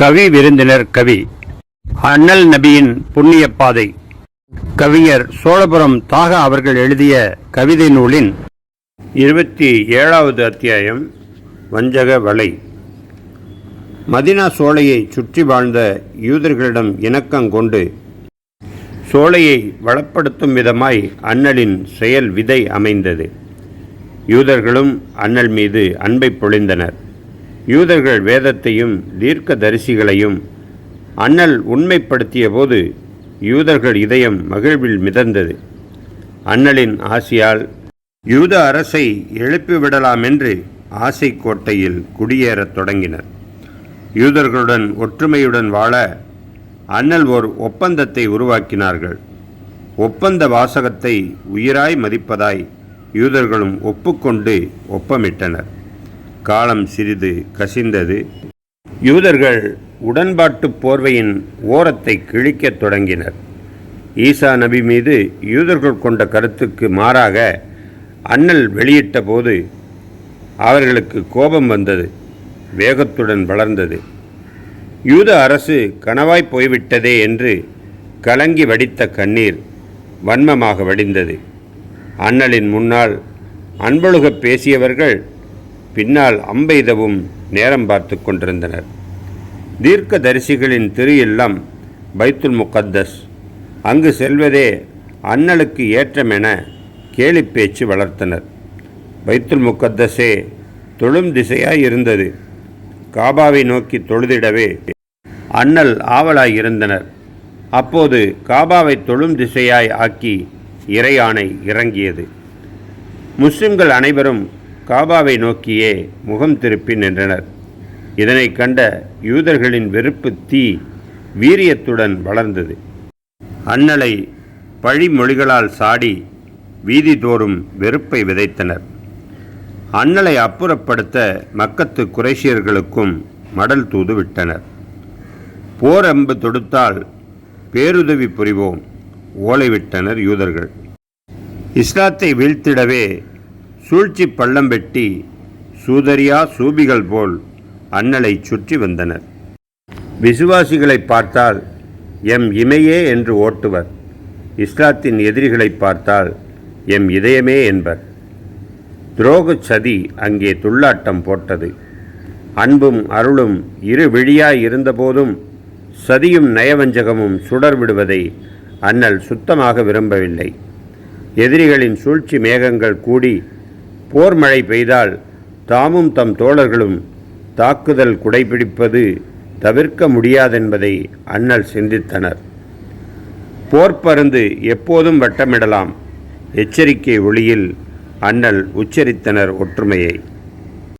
கவி விருந்தினர் கவி. அண்ணல் நபியின் புண்ணிய பாதை. கவிஞர் சோழபுரம் தாகா அவர்கள் எழுதிய கவிதை நூலின் இருபத்தி ஏழாவது அத்தியாயம் வஞ்சக வலை. மதினா சோலையை சுற்றி வாழ்ந்த யூதர்களிடம் இணக்கம் கொண்டு சோலையை வளப்படுத்தும் விதமாய் அண்ணலின் செயல் விதை அமைந்தது. யூதர்களும் அண்ணல் மீது அன்பை பொழிந்தனர். யூதர்கள் வேதத்தையும் தீர்க்க தரிசிகளையும் அண்ணல் உண்மைப்படுத்திய போது யூதர்கள் இதயம் மகிழ்வில் மிதந்தது. அண்ணலின் ஆசியால் யூத அரசை எழுப்பிவிடலாம் என்று ஆசை கோட்டையில் குடியேறத் தொடங்கினர். யூதர்களுடன் ஒற்றுமையுடன் வாழ அண்ணல் ஓர் ஒப்பந்தத்தை உருவாக்கினார்கள். ஒப்பந்த வாசகத்தை உயிராய் மதிப்பதாய் யூதர்களும் ஒப்புக்கொண்டு ஒப்பமிட்டனர். காலம் சிறிது கசிந்தது. யூதர்கள் உடன்பாட்டு போர்வையின் ஓரத்தை கிழிக்கத் தொடங்கினர். ஈசா நபி மீது யூதர்கள் கொண்ட கருத்துக்கு மாறாக அண்ணல் வெளியிட்ட போது அவர்களுக்கு கோபம் வந்தது வேகத்துடன் வளர்ந்தது. யூத அரசு கனவாய் போய்விட்டதே என்று கலங்கி வடித்த கண்ணீர் வன்மமாக வடிந்தது. அண்ணலின் முன்னால் அன்பொழுகப் பேசியவர்கள் பின்னால் அம்பெய்தவும் நேரம் பார்த்து கொண்டிருந்தனர். தீர்க்க தரிசிகளின் திரு இல்லம் பைத்துல் முகத்தஸ் அங்கு செல்வதே அண்ணலுக்கு ஏற்றமென கேலி பேச்சு வளர்த்தனர். பைத்துல் முகத்தஸே தொழும் திசையாய் இருந்தது காபாவை நோக்கி தொழுதிடவே அண்ணல் ஆவலாய் இருந்தனர் அப்போது காபாவை தொழும் திசையாய் ஆக்கி இறையானை இறங்கியது. முஸ்லிம்கள் அனைவரும் காபாவை நோக்கியே முகம் திருப்பி நின்றனர். இதனை கண்ட யூதர்களின் வெறுப்பு தீ வீரியத்துடன் வளர்ந்தது. அண்ணலை பழிமொழிகளால் சாடி வீதிதோறும் வெறுப்பை விதைத்தனர். அண்ணலை அப்புறப்படுத்த மக்கத்து குறைஷியர்களுக்கும் மடல் தூது விட்டனர். போர் அம்பு தொடுத்தால் பேருதவி புரிவோம் ஓலைவிட்டனர் யூதர்கள். இஸ்லாத்தை வீழ்த்திடவே சூழ்ச்சி பள்ளம் வெட்டி சூதரியா சூபிகள் போல் அண்ணலை சுற்றி வந்தனர். விசுவாசிகளை பார்த்தால் எம் இமையே என்று ஓட்டுவர். இஸ்லாத்தின் எதிரிகளை பார்த்தால் எம் இதயமே என்பர். துரோகச் சதி அங்கே துள்ளாட்டம் போட்டது. அன்பும் அருளும் இரு விழியாய் இருந்தபோதும் சதியும் நயவஞ்சகமும் சுடர் விடுவதை அண்ணல் சுத்தமாக விரும்பவில்லை. எதிரிகளின் சூழ்ச்சி மேகங்கள் கூடி போர் மழை பெய்தால் தாமும் தம் தோழர்களும் தாக்குதல் குடைபிடிப்பது தவிர்க்க முடியாதென்பதை அண்ணல் சிந்தித்தனர். போர்ப்பருந்து எப்போதும் வட்டமிடலாம். எச்சரிக்கை ஒளியில் அண்ணல் உச்சரித்தனர் ஒற்றுமையை.